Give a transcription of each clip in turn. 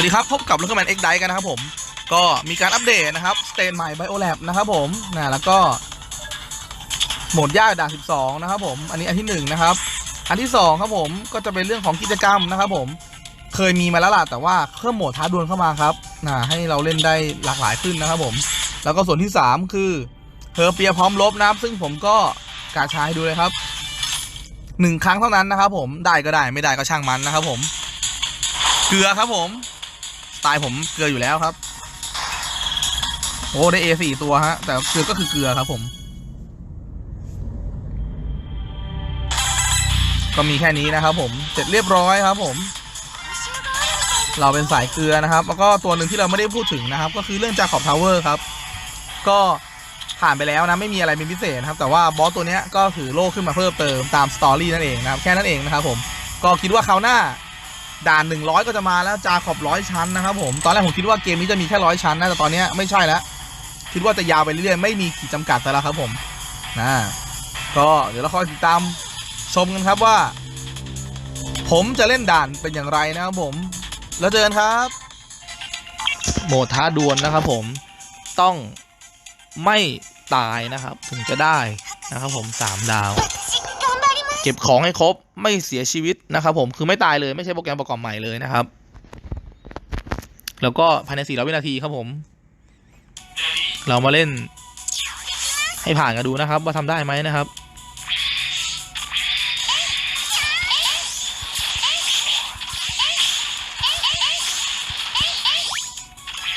วัสดีครับ พบกับ l ู c แมนเอ็กไดกันนะครับผม ก็มีการอัปเดตนะครับสเตนใหม่ไบโอแลบนะครับผมนะแล้วก็โหมดยากด่าน12 นะครับผม อันนี้อันที่ 1 นะครับ อันที่ 2 ครับผมก็จะเป็นเรื่องของกิจกรรมนะครับผมเคยมีมาแล้วล่ะแต่ว่าเพิ่มโหมดท้าดวลเข้ามาครับนะให้เราเล่นได้หลากหลายขึ้นนะครับผม แล้วก็ส่วนที่ 3 คือเฮอร์เปียพร้อมลบนะครับ ซึ่งผมก็กาชาให้ดูเลยครับหนึ่งครั้งเท่านั้นนะครับผมได้ก็ได้ไม่ได้ก็ช่างมันนะครับผม เกลือครับผม ตล์ผมเกลืออยู่แล้วครับ โอ้ได้เอสี่ตัวฮะ แต่เกลือก็คือเกลือครับผม ก็มีแค่นี้นะครับผม เสร็จเรียบร้อยครับผม เราเป็นสายเกลือนะครับ แล้วก็ตัวหนึ่งที่เราไม่ได้พูดถึงนะครับ ก็คือเรื่องจาขอบทาวเวอร์ครับ ก็ผ่านไปแล้วนะ ไม่มีอะไรเป็นพิเศษครับ แต่ว่าบอสตัวเนี้ยก็ถือโล่ขึ้นมาเพิ่มเติมตามสตอรี่นั่นเองนะครับ แค่นั้นเองนะครับผม ก็คิดว่าคราวหน้า ด่าน 100 ก็จะมาแล้วจาขอบร้อยชั้นนะครับผมตอนแรกผมคิดว่าเกมนี้จะมีแค่ร้อยชั้นนะแต่ตอนนี้ไม่ใช่แล้วคิดว่าจะยาวไปเรื่อยๆไม่มีขีดจำกัดแต่ล้วครับผมนะก็เดี๋ยวเราคอยติดตามชมกันครับว่า ผมจะเล่นด่านเป็นอย่างไรนะครับผม แล้วเจอกันครับ โหมดท้าดวลนะครับผมต้องไม่ตายนะครับ ถึงจะได้นะครับผมสามดาว ก็บของให้ครบไม่เสียชีวิตนะครับผมคือไม่ตายเลยไม่ใช่โปรแกรมประกอบใหม่เลยนะครับ แล้วก็ภายใน 400 วินาทีครับผม เรามาเล่น ให้ผ่านกันดูนะครับ ว่าทำได้ไหมนะครับ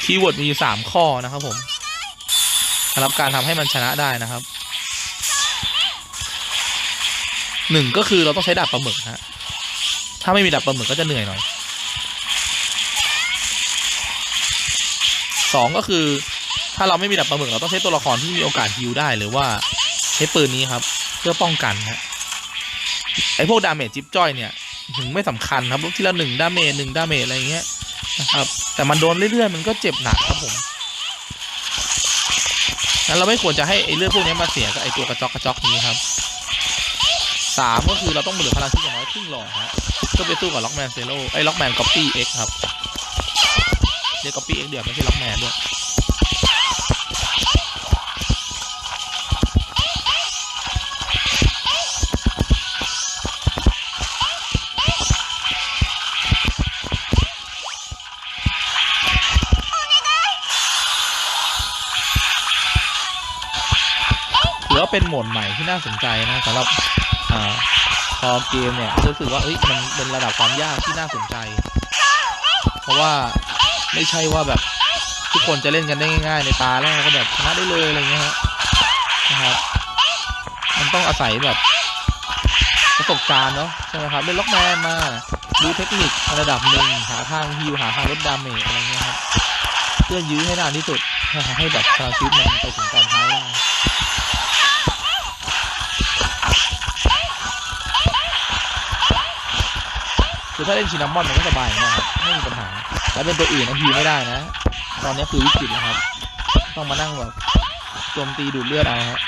คีย์เวิร์ดมีอยู่สามข้อนะครับผมสำหรับการทำให้มันชนะได้นะครับ หนึ่งก็คือเราต้องใช้ดาบปลาหมึกฮะถ้าไม่มีดาบปลาหมึกก็จะเหนื่อยหน่อยสองก็คือ ถ้าเราไม่มีดาบปลาหมึกเราต้องใช้ตัวละครที่มีโอกาสฮิวได้หรือว่าใช้ปืนนี้ครับเพื่อป้องกันฮะไอพวกดาเมจจิ๊บจ้อยเนี่ยถึงไม่สำคัญครับทีละหนึ่งดาเมจหนึ่งดาเมจอะไรอย่างเงี้ยนะครับแต่มันโดนเรื่อยๆมันก็เจ็บหนักครับผมงั้นเราไม่ควรจะให้ไอเรื่องพวกนี้มาเสียกับไอตัวกระจอกกระจอกนี้ครับ สามก็คือเราต้องเหลือพลังที่อย่างน้อยครึ่งหลอดฮะเพื่อไปสู้กับล็อกแมนเซโลไอ้ล็อกแมนก๊อปปี้เอ็กครับเรียกก๊อปปี้เอ็กเดือดไม่ใช่ล็อกแมนด้วยถือว่าเป็นโหมดใหม่ที่น่าสนใจนะสำหรับ พอเกมเนี่ยรู้สึกว่าเอ้ยมันเป็นระดับความยากที่น่าสนใจ เพราะว่าไม่ใช่ว่าแบบทุกคนจะเล่นกันได้ง่ายๆ ในตาแรกก็แบบชนะได้เลยอะไรเงี้ยนะครับ มันต้องอาศัยแบบประสบการณ์เนาะใช่ไหมครับเล่นล็อกแมนมาดูเทคนิคระดับหนึ่งหาทางฮิวหาทางลดดาเมจอะไรเงี้ยครับ เพื่อยื้อให้นานที่สุดให้แบบพลังชีวิตมันไปถึงตอนท้ายได้ คือถ้าเล่นชินามอนมันก็สบายนะครับไม่มีปัญหา แล้วเป็นตัวอื่นนะทีไม่ได้นะ ตอนนี้คือวิกฤตแล้วครับ ต้องมานั่งแบบโจมตีดูดเลือดเอาฮะ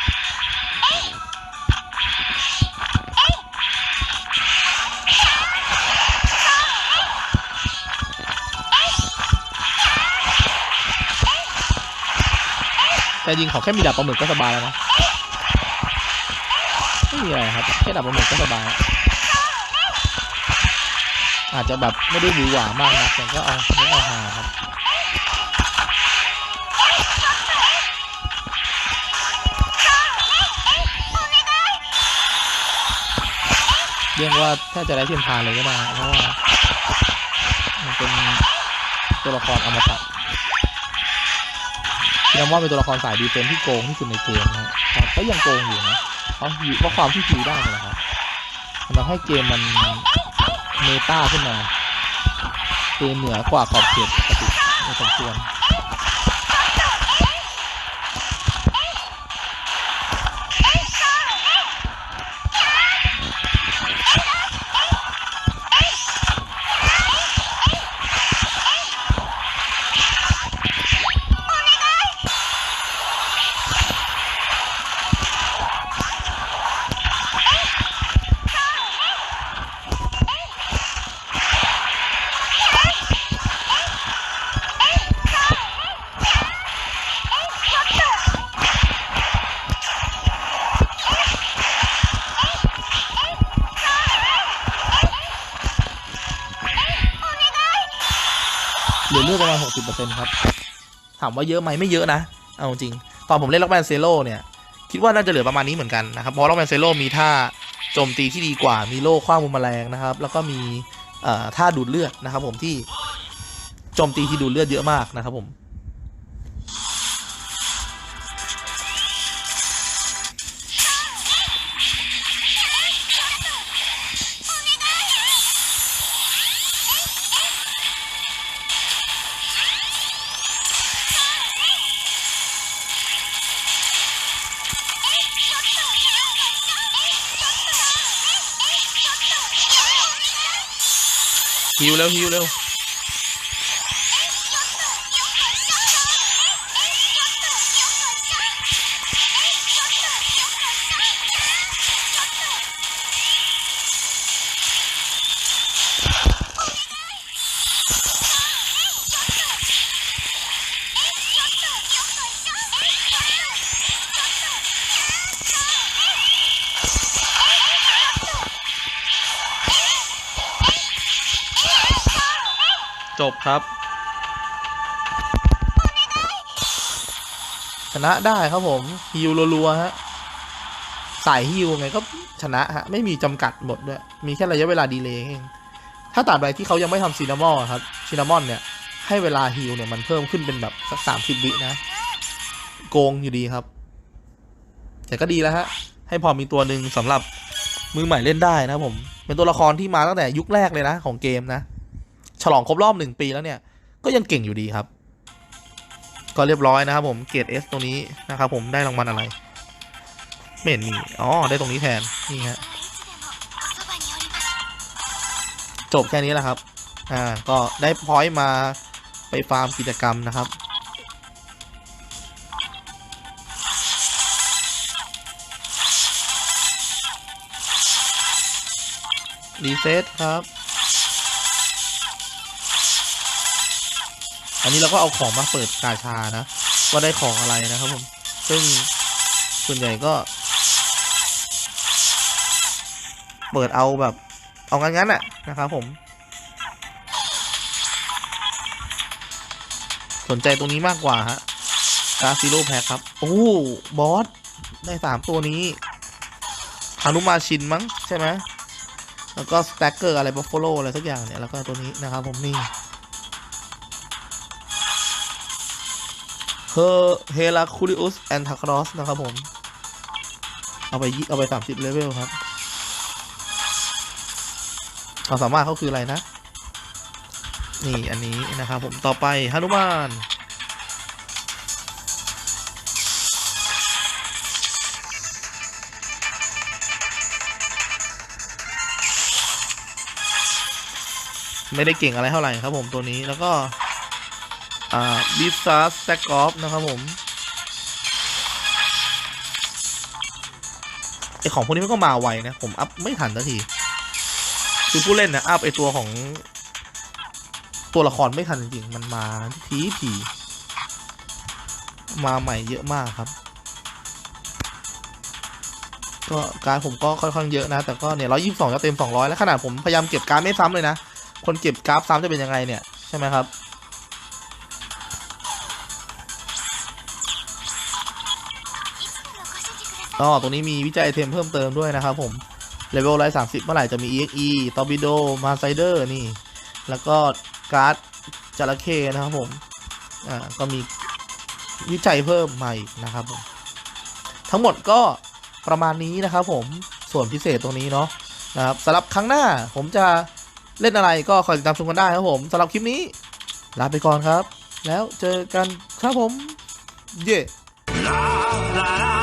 แต่จริงขอแค่มีดาบปลาหมึกก็สบายแล้วนะ ไม่มีอะไรครับ แค่ดาบปลาหมึกก็สบาย อาจจะแบบไม่ได้หวือหวามากนะแต่ก็เอาเน้นเอาหาครับเรียกว่าถ้าจะได้เทียมทานเลยก็ได้เพราะว่า มันเป็นตัวละครอมตะที่นำว่าเป็นตัวละครสายดีเฟนที่โกงที่สุดในเกมนะครับแต่ก็ยังโกงอยู่นะเพราะวเพราความที่ฮิวได้นะครับมันทำให้เกมมัน เมตาขึ้นมาเกมเหนือกว่าขอบเขตปกติในสมควร เลือดประมาณหกสิบเปอร์เซ็นต์ครับ ถามว่าเยอะไหมไม่เยอะนะ เอาจริง ตอนผมเล่นล็อกแมนเซโลเนี่ย คิดว่าน่าจะเหลือประมาณนี้เหมือนกันนะครับ เพราะล็อกแมนเซโลมีท่าโจมตีที่ดีกว่า มีโล่คว้างมุมแมลงนะครับ แล้วก็มีท่าดูดเลือดนะครับ ผมที่โจมตีที่ดูดเลือดเยอะมากนะครับผม ฮิวเร็วฮิวเร็ว จบครับ ชนะได้ครับผมฮิวรัวๆฮะสายฮิวไงก็ชนะฮะไม่มีจำกัดหมดด้วย มีแค่ระยะเวลาดีเลย์เองถ้าตาบใดที่เขายังไม่ทำซีนามอลครับซีนามอนเนี่ย ให้เวลาฮิวเนี่ยมันเพิ่มขึ้นเป็นแบบสักสามสิบวินะ โกงอยู่ดีครับ แต่ก็ดีแล้วฮะ ให้พอมีตัวหนึ่งสำหรับมือใหม่เล่นได้นะผม เป็นตัวละครที่มาตั้งแต่ยุคแรกเลยนะของเกมนะ ฉลองครบรอบหนึ่งปีแล้วเนี่ย ก็ยังเก่งอยู่ดีครับ ก็เรียบร้อยนะครับผมเกรดเอสตรงนี้นะครับผมได้รางวัลอะไรไม่เห็นมีอ๋อได้ตรงนี้แทนนี่ฮะจบแค่นี้แหละครับ อ่า ก็ได้พอยต์มาไปฟาร์มกิจกรรมนะครับ รีเซ็ตครับ อันนี้เราก็เอาของมาเปิดกาชานะ ว่าได้ของอะไรนะครับผม ซึ่งส่วนใหญ่ก็ เปิดเอาแบบ เอางั้นๆน่ะนะครับผม สนใจตรงนี้มากกว่าฮะกาซิโร่แพ็คครับ โอ้ บอส ได้สามตัวนี้ฮานุมาชินมั้งใช่ไหมแล้วก็สแต็กเกอร์อะไรบัฟฟโลอะไรสักอย่างเนี่ย แล้วก็ตัวนี้นะครับผมนี่ เฮเฮลาคูริอุสแอนทาครอสนะครับผม เอาไปยี่เอาไปสามสิบเลเวลครับความสามารถเขาคืออะไรนะ นี่อันนี้นะครับผมต่อไปฮานุมานไม่ได้เก่งอะไรเท่าไหร่ครับผมตัวนี้แล้วก็ อ่าบิซาสแซกอฟนะครับผมไอของพวกนี้มันก็มาไวนะ ผมอัพไม่ทันสักทีคือผู้เล่นนะอัพไอตัวของ ตัวละครไม่ทันจริงๆมันมาทีทีมาใหม่เยอะมากครับ ก็การผมก็ค่อนข้างเยอะนะ แต่ก็เนี่ยร้อยยี่สิบสองจะเต็มสองร้อยแล้วขนาดผมพยายามเก็บการไม่ซ้ำเลยนะ คนเก็บกราฟซ้ำจะเป็นยังไงเนี่ย ใช่ไหมครับ ก็ตรงนี้มีวิจัยไอเทมเพิ่มเติมด้วยนะครับผมเลเวลร้อยสามสิบเมื่อไหร่จะมี EXE ตอร์บิโดมาไซเดอร์นี่ แล้วก็การ์ดจระเข้นะครับผม อ่า ก็มีวิจัยเพิ่มมาอีกนะครับผม ทั้งหมดก็ประมาณนี้นะครับผม ส่วนพิเศษตรงนี้เนาะนะครับสำหรับครั้งหน้าผมจะเล่นอะไรก็คอยติดตามชมกันได้ครับผมสำหรับคลิปนี้ ลาไปก่อนครับ แล้วเจอกันครับผม เย่ La la la